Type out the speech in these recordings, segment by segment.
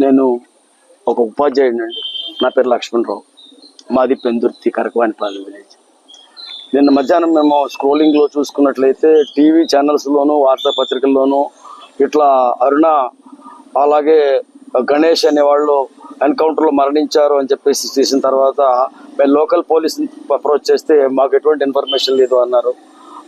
నేను ఒక ఉపాధ్యాయుడిని అండి. నా పేరు లక్ష్మణరావు. మాది పెందుర్తి కరకవాణిపాలెం విలేజ్. నిన్న మధ్యాహ్నం మేము స్క్రోలింగ్లో చూసుకున్నట్లయితే టీవీ ఛానల్స్లోను వార్తాపత్రికల్లోనూ ఇట్లా అరుణ అలాగే గణేష్ అనే వాళ్ళు ఎన్కౌంటర్లో మరణించారు అని చెప్పేసి చేసిన తర్వాత మేము లోకల్ పోలీస్ని అప్రోచ్ చేస్తే మాకు ఎటువంటి ఇన్ఫర్మేషన్ లేదు అన్నారు.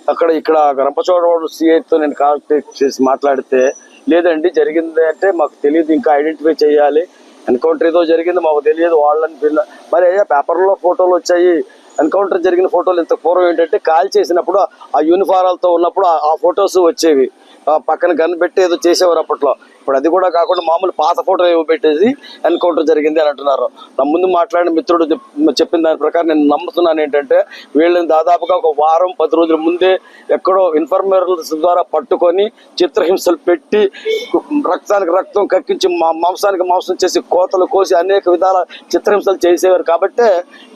అక్కడ ఇక్కడ గరంపచోడవాడు సిఐతో నేను కాంటాక్ట్ చేసి మాట్లాడితే లేదండి జరిగింది అంటే మాకు తెలియదు ఇంకా ఐడెంటిఫై చేయాలి. ఎన్కౌంటర్ ఏదో జరిగింది మాకు తెలియదు వాళ్ళని పిల్ల మరి అయ్యా పేపర్లో ఫోటోలు వచ్చాయి. ఎన్కౌంటర్ జరిగిన ఫోటోలు ఇంత పూర్వం ఏంటంటే కాల్ చేసినప్పుడు ఆ యూనిఫారాలతో ఉన్నప్పుడు ఆ- ఫొటోస్ వచ్చేవి. ఆ పక్కన గన్ పెట్టి ఏదో చేసేవారు అప్పట్లో. ఇప్పుడు అది కూడా కాకుండా మామూలు పాత ఫోటో ఏవో పెట్టేసి ఎన్కౌంటర్ జరిగింది అని అంటున్నారు. నా ముందు మాట్లాడిన మిత్రుడు చెప్పిన దాని ప్రకారం నేను నమ్ముతున్నాను ఏంటంటే వీళ్ళని దాదాపుగా ఒక వారం పది రోజుల ముందే ఎక్కడో ఇన్ఫర్మర్స్ ద్వారా పట్టుకొని చిత్రహింసలు పెట్టి రక్తానికి రక్తం కక్కించి మా- మాంసానికి మాంసం చేసి కోతలు కోసి అనేక విధాల చిత్రహింసలు చేసేవారు కాబట్టే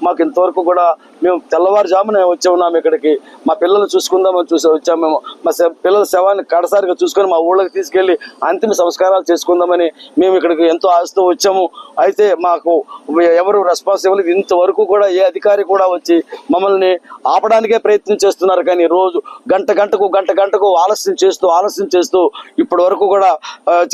మాకు ఇంతవరకు కూడా మేము తెల్లవారుజామున వచ్చి ఉన్నాము ఇక్కడికి. మా పిల్లలు చూసుకుందామని చూసి వచ్చాము మేము. మా శ- పిల్లల శవాన్ని కడసారిగా చూసుకొని మా ఊళ్ళకి తీసుకెళ్ళి అంతిమ సంస్కారాలు చేసుకుందామని మేము ఇక్కడికి ఎంతో ఆశతో వచ్చాము. అయితే మాకు ఎవరు రెస్పాన్సిబుల్ ఇంతవరకు కూడా ఏ అధికారి కూడా వచ్చి మమ్మల్ని ఆపడానికే ప్రయత్నం చేస్తున్నారు. కానీ రోజు గంట గంటకు గంట గంటకు ఆలస్యం చేస్తూ ఆలస్యం చేస్తూ ఇప్పటి వరకు కూడా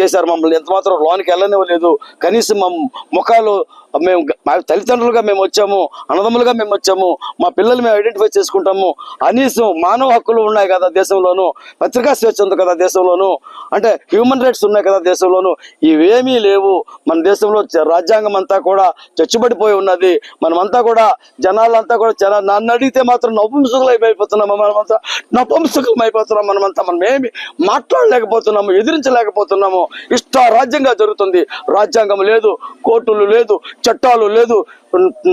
చేశారు మమ్మల్ని. ఎంత మాత్రం లోనికి వెళ్ళనివ్వలేదు. కనీసం మా ముఖాలు మేము మా తల్లిదండ్రులుగా మేము వచ్చాము అన్నదమ్ములుగా మేము వచ్చాము మా పిల్లలు మేము ఐడెంటిఫై చేసుకుంటాము. కనీసం మానవ హక్కులు ఉన్నాయి కదా దేశంలోను పత్రికా స్వేచ్ఛ ఉంది కదా దేశంలోను అంటే హ్యూమన్ రైట్స్ ఉన్నాయి కదా దేశంలోను ఇవేమీ లేవు. మన దేశంలో రాజ్యాంగం అంతా కూడా చచ్చుబడిపోయి ఉన్నది. మనమంతా కూడా జనాలంతా కూడా జన నన్ను అడిగితే మాత్రం నపుంసకులు అయిపోతున్నాము మనమంతా నపుంసకులం అయిపోతున్నాం మనమంతా. మనం ఏమి మాట్లాడలేకపోతున్నాము ఎదిరించలేకపోతున్నాము. ఇష్ట రాజ్యంగా జరుగుతుంది. రాజ్యాంగం లేదు కోర్టులు లేదు చట్టాలు లేదు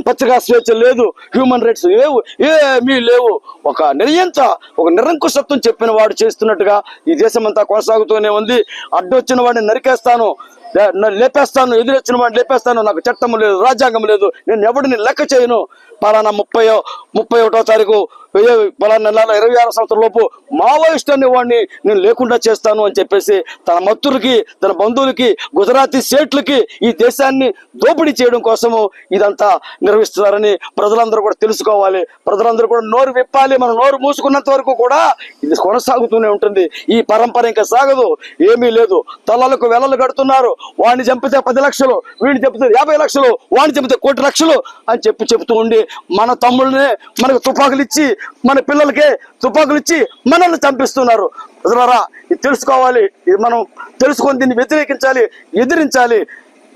పచ్చగా స్వేచ్ఛ లేదు హ్యూమన్ రైట్స్ లేవు ఏమీ లేవు. ఒక నిర్యంత ఒక నిరంకుశత్వం చెప్పిన వాడు చేస్తున్నట్టుగా ఈ దేశం అంతా కొనసాగుతూనే ఉంది. అడ్డొచ్చిన వాడిని నరికేస్తాను లేపేస్తాను ఎదురొచ్చిన వాడిని లేపేస్తాను నాకు చట్టం లేదు రాజ్యాంగం లేదు నేను ఎవడిని లెక్క చేయను. పలానా ముప్పై ముప్పై ఒకటో తారీఖు పలానా నెల ఇరవై ఆరు సంవత్సరం లోపు మావోయిస్టుని అనే వాడిని నేను లేకుండా చేస్తాను అని చెప్పేసి తన మత్తులకి తన బంధువులకి గుజరాతీ సేట్లకి ఈ దేశాన్ని దోపిడీ చేయడం కోసము ఇదంతా నిర్వహిస్తున్నారని ప్రజలందరూ కూడా తెలుసుకోవాలి. ప్రజలందరూ కూడా నోరు విప్పాలి. మనం నోరు మూసుకున్నంత వరకు కూడా ఇది కొనసాగుతూనే ఉంటుంది. ఈ పరంపర ఇంకా సాగదు. ఏమీ లేదు. తలలకు వెలలు కడుతున్నారు. వాడిని చంపితే పది లక్షలు వీడిని చంపితే యాభై లక్షలు వాడిని చంపితే కోటి లక్షలు అని చెప్పి చెప్తూ ఉండి మన తమ్ముళ్ళని మనకు తుపాకులు ఇచ్చి మన పిల్లలకే తుపాకులు ఇచ్చి మనల్ని చంపిస్తున్నారు. ప్రజలారా ఇది తెలుసుకోవాలి. ఇది మనం తెలుసుకొని దీన్ని వ్యతిరేకించాలి ఎదిరించాలి.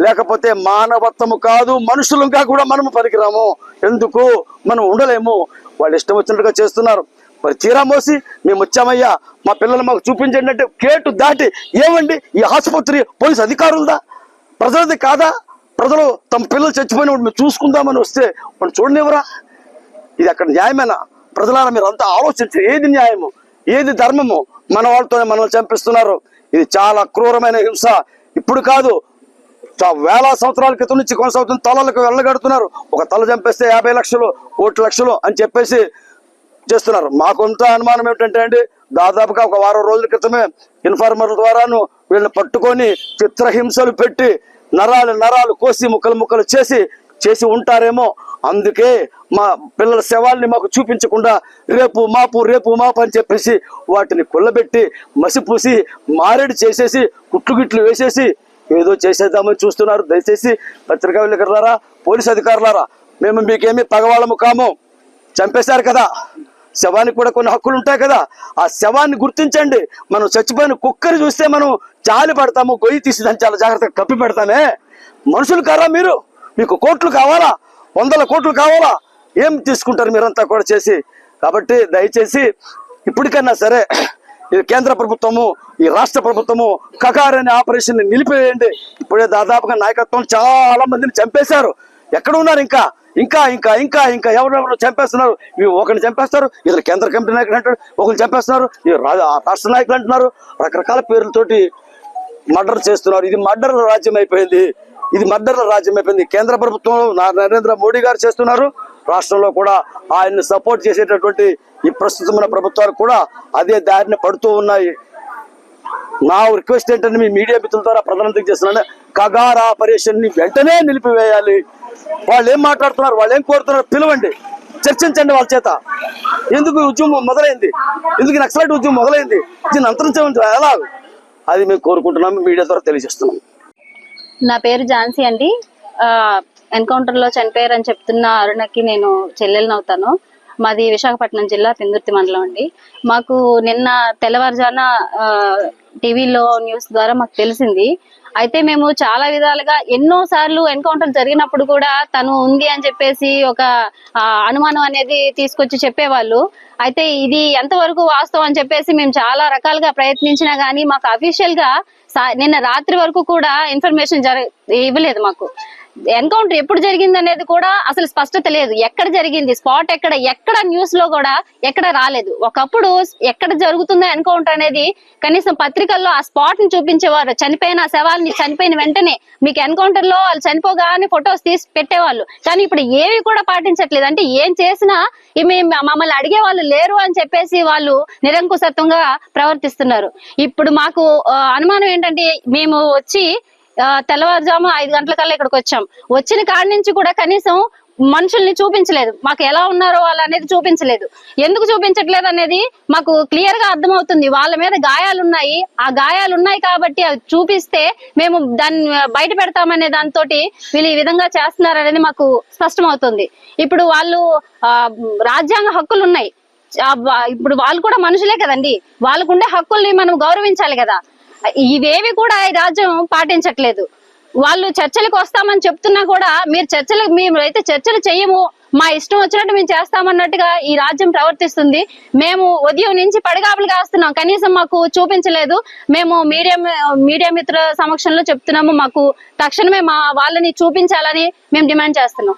లేకపోతే మానవత్వము కాదు మనుషులుగా కూడా మనము పనికిరాము ఎందుకు? మనం ఉండలేము. వాళ్ళు ఇష్టం వచ్చినట్టుగా చేస్తున్నారు. మరి తీరా మోసి మేము వచ్చామయ్యా. మా పిల్లలు మాకు చూపించండి అంటే కేటు దాటి ఏమండి? ఈ ఆసుపత్రి పోలీస్ అధికారులదా? ప్రజలది కాదా? ప్రజలు తమ పిల్లలు చచ్చిపోయినప్పుడు మేము చూసుకుందామని వస్తే మనం చూడనివ్వరా? ఇది అక్కడ న్యాయమేనా? ప్రజలారా మీరు అంతా ఆలోచించి ఏది న్యాయము? ఏది ధర్మము? మన వాళ్ళతోనే మనల్ని చంపిస్తున్నారు. ఇది చాలా క్రూరమైన హింస. ఇప్పుడు కాదు వేల సంవత్సరాల క్రితం నుంచి కొనసాగుతున్న తలలకు వెళ్ళగడుతున్నారు ఒక తల చంపేస్తే యాభై లక్షలు కోటి లక్షలు అని చెప్పేసి చేస్తున్నారు. మాకొంత అనుమానం ఏమిటంటే అండి దాదాపుగా ఒక వారం రోజుల క్రితమే ఇన్ఫార్మర్ల ద్వారాను వీళ్ళని పట్టుకొని చిత్రహింసలు పెట్టి నరాలు నరాలు కోసి ముక్కలు ముక్కలు చేసి చేసి ఉంటారేమో. అందుకే మా పిల్లల శవాల్ని మాకు చూపించకుండా రేపు మాపు రేపు మాపు అని చెప్పేసి వాటిని కుళ్ళబెట్టి మసిపూసి మారేడు చేసేసి కుట్లు గిట్లు వేసేసి ఏదో చేసేద్దామని చూస్తున్నారు. దయచేసి పత్రికా విలేకరులారా పోలీస్ అధికారులారా మేము మీకేమీ పగవాళ్ళము కాము. చంపేశారు కదా. శవానికి కూడా కొన్ని హక్కులు ఉంటాయి కదా. ఆ శవాన్ని గుర్తించండి. మనం చచ్చిపోయిన కుక్కని చూస్తే మనం జాలి పడతాము గొయ్యి తీసి దాన్ని చాలా జాగ్రత్తగా కప్పి పెడతామే. మనుషులు కారా మీరు? మీకు కోట్లు కావాలా? వందల కోట్లు కావాలా? ఏం తీసుకుంటారు మీరంతా కూడా చేసి? కాబట్టి దయచేసి ఇప్పటికైనా సరే ఈ కేంద్ర ప్రభుత్వము ఈ రాష్ట్ర ప్రభుత్వము కకార్ అనే ఆపరేషన్ నిలిపివేయండి. ఇప్పుడే దాదాపుగా నాయకత్వం చాలా మందిని చంపేశారు. ఎక్కడ ఉన్నారు ఇంకా? ఇంకా ఇంకా ఇంకా ఇంకా ఎవరెవరు చంపేస్తున్నారు? ఒకరిని చంపేస్తారు ఇతర కేంద్ర కమిటీ నాయకులు అంటారు ఒకరిని చంపేస్తున్నారు ఈ రాష్ట్ర నాయకులు అంటున్నారు రకరకాల పేర్లతోటి మర్డర్ చేస్తున్నారు. ఇది మర్డర్ల రాజ్యం అయిపోయింది. ఇది మర్డర్ల రాజ్యం అయిపోయింది. కేంద్ర ప్రభుత్వం నా- నరేంద్ర మోడీ గారు చేస్తున్నారు. రాష్ట్రంలో కూడా ఆయన్ని సపోర్ట్ చేసేటటువంటి ఈ ప్రస్తుతమైన ప్రభుత్వాలు కూడా అదే దారిని పడుతూ ఉన్నాయి. నా రిక్వెస్ట్ ఏంటంటే మీ మీడియా మిత్రుల ద్వారా ప్రధానంగా చేస్తున్నాను. కగార్ ఆపరేషన్ని వెంటనే నిలిపివేయాలి. వాళ్ళు ఏం మాట్లాడుతున్నారు? వాళ్ళు ఏం కోరుతున్నారు? పిలవండి. చర్చించండి వాళ్ళ చేత. ఎందుకు ఉద్యమం మొదలైంది? ఎందుకు నక్సలైట్ ఉద్యమం మొదలైంది? దీన్ని అంతరించడం ఎలా? అది మేము కోరుకుంటున్నాము. మీడియా ద్వారా తెలియజేస్తున్నాం నా పేరు ఝాన్సీ అండి. ఎన్కౌంటర్లో చనిపోయారని చెప్తున్న అరుణకి నేను చెల్లెలనవుతాను మాది విశాఖపట్నం జిల్లా పెందుర్తి మండలం అండి. మాకు నిన్న తెల్లవారుజాన టీవీలో న్యూస్ ద్వారా మాకు తెలిసింది. అయితే మేము చాలా విధాలుగా ఎన్నో సార్లు ఎన్కౌంటర్ జరిగినప్పుడు కూడా తను ఉంది అని చెప్పేసి ఒక అనుమానం అనేది తీసుకొచ్చి చెప్పేవాళ్ళు. అయితే ఇది ఎంతవరకు వాస్తవం అని చెప్పేసి మేము చాలా రకాలుగా ప్రయత్నించినా గానీ మాకు అఫీషియల్గా నిన్న రాత్రి వరకు కూడా ఇన్ఫర్మేషన్ జర ఇవ్వలేదు మాకు. ఎన్కౌంటర్ ఎప్పుడు జరిగింది అనేది కూడా అసలు స్పష్టత లేదు. ఎక్కడ జరిగింది? స్పాట్ ఎక్కడ? ఎక్కడ న్యూస్లో కూడా ఎక్కడ రాలేదు. ఒకప్పుడు ఎక్కడ జరుగుతుందో ఎన్కౌంటర్ అనేది కనీసం పత్రికల్లో ఆ స్పాట్ని చూపించేవారు. చనిపోయిన శవాలని శవాల్ని చనిపోయిన వెంటనే మీకు ఎన్కౌంటర్లో వాళ్ళు చనిపోగానే ఫొటోస్ తీసి పెట్టేవాళ్ళు. కానీ ఇప్పుడు ఏవి కూడా పాటించట్లేదు. అంటే ఏం చేసినా మేము మమ్మల్ని అడిగే వాళ్ళు లేరు అని చెప్పేసి వాళ్ళు నిరంకుశత్వంగా ప్రవర్తిస్తున్నారు. ఇప్పుడు మాకు అనుమానం ఏంటంటే మేము వచ్చి తెల్లవారుజాము ఐదు గంటల కల్లా ఇక్కడికి వచ్చాం. వచ్చిన కాడి నుంచి కూడా కనీసం మనుషుల్ని చూపించలేదు. మాకు ఎలా ఉన్నారో వాళ్ళు అనేది చూపించలేదు. ఎందుకు చూపించట్లేదు అనేది మాకు క్లియర్గా అర్థమవుతుంది. వాళ్ళ మీద గాయాలు ఉన్నాయి. ఆ గాయాలు ఉన్నాయి కాబట్టి అవి చూపిస్తే మేము దాన్ని బయట పెడతామనే దాంతో వీళ్ళు ఈ విధంగా చేస్తున్నారు అనేది మాకు స్పష్టమవుతుంది. ఇప్పుడు వాళ్ళు రాజ్యాంగ హక్కులు ఉన్నాయి. ఇప్పుడు వాళ్ళు కూడా మనుషులే కదండి. వాళ్ళకుండే హక్కుల్ని మనం గౌరవించాలి కదా. ఇవేవి కూడా ఈ రాజ్యం పాటించట్లేదు. వాళ్ళు చర్చలకు వస్తామని చెప్తున్నా కూడా మీరు చర్చలు మేము అయితే చర్చలు చెయ్యము. మా ఇష్టం వచ్చినట్టు మేము చేస్తామన్నట్టుగా ఈ రాజ్యం ప్రవర్తిస్తుంది. మేము ఉదయం నుంచి పడిగాపులు కాస్తున్నాం. కనీసం మాకు చూపించలేదు. మేము మీడియా మీడియా మిత్రుల సమక్షంలో చెప్తున్నాము. మాకు తక్షణమే మా వాళ్ళని చూపించాలని మేము డిమాండ్ చేస్తున్నాం.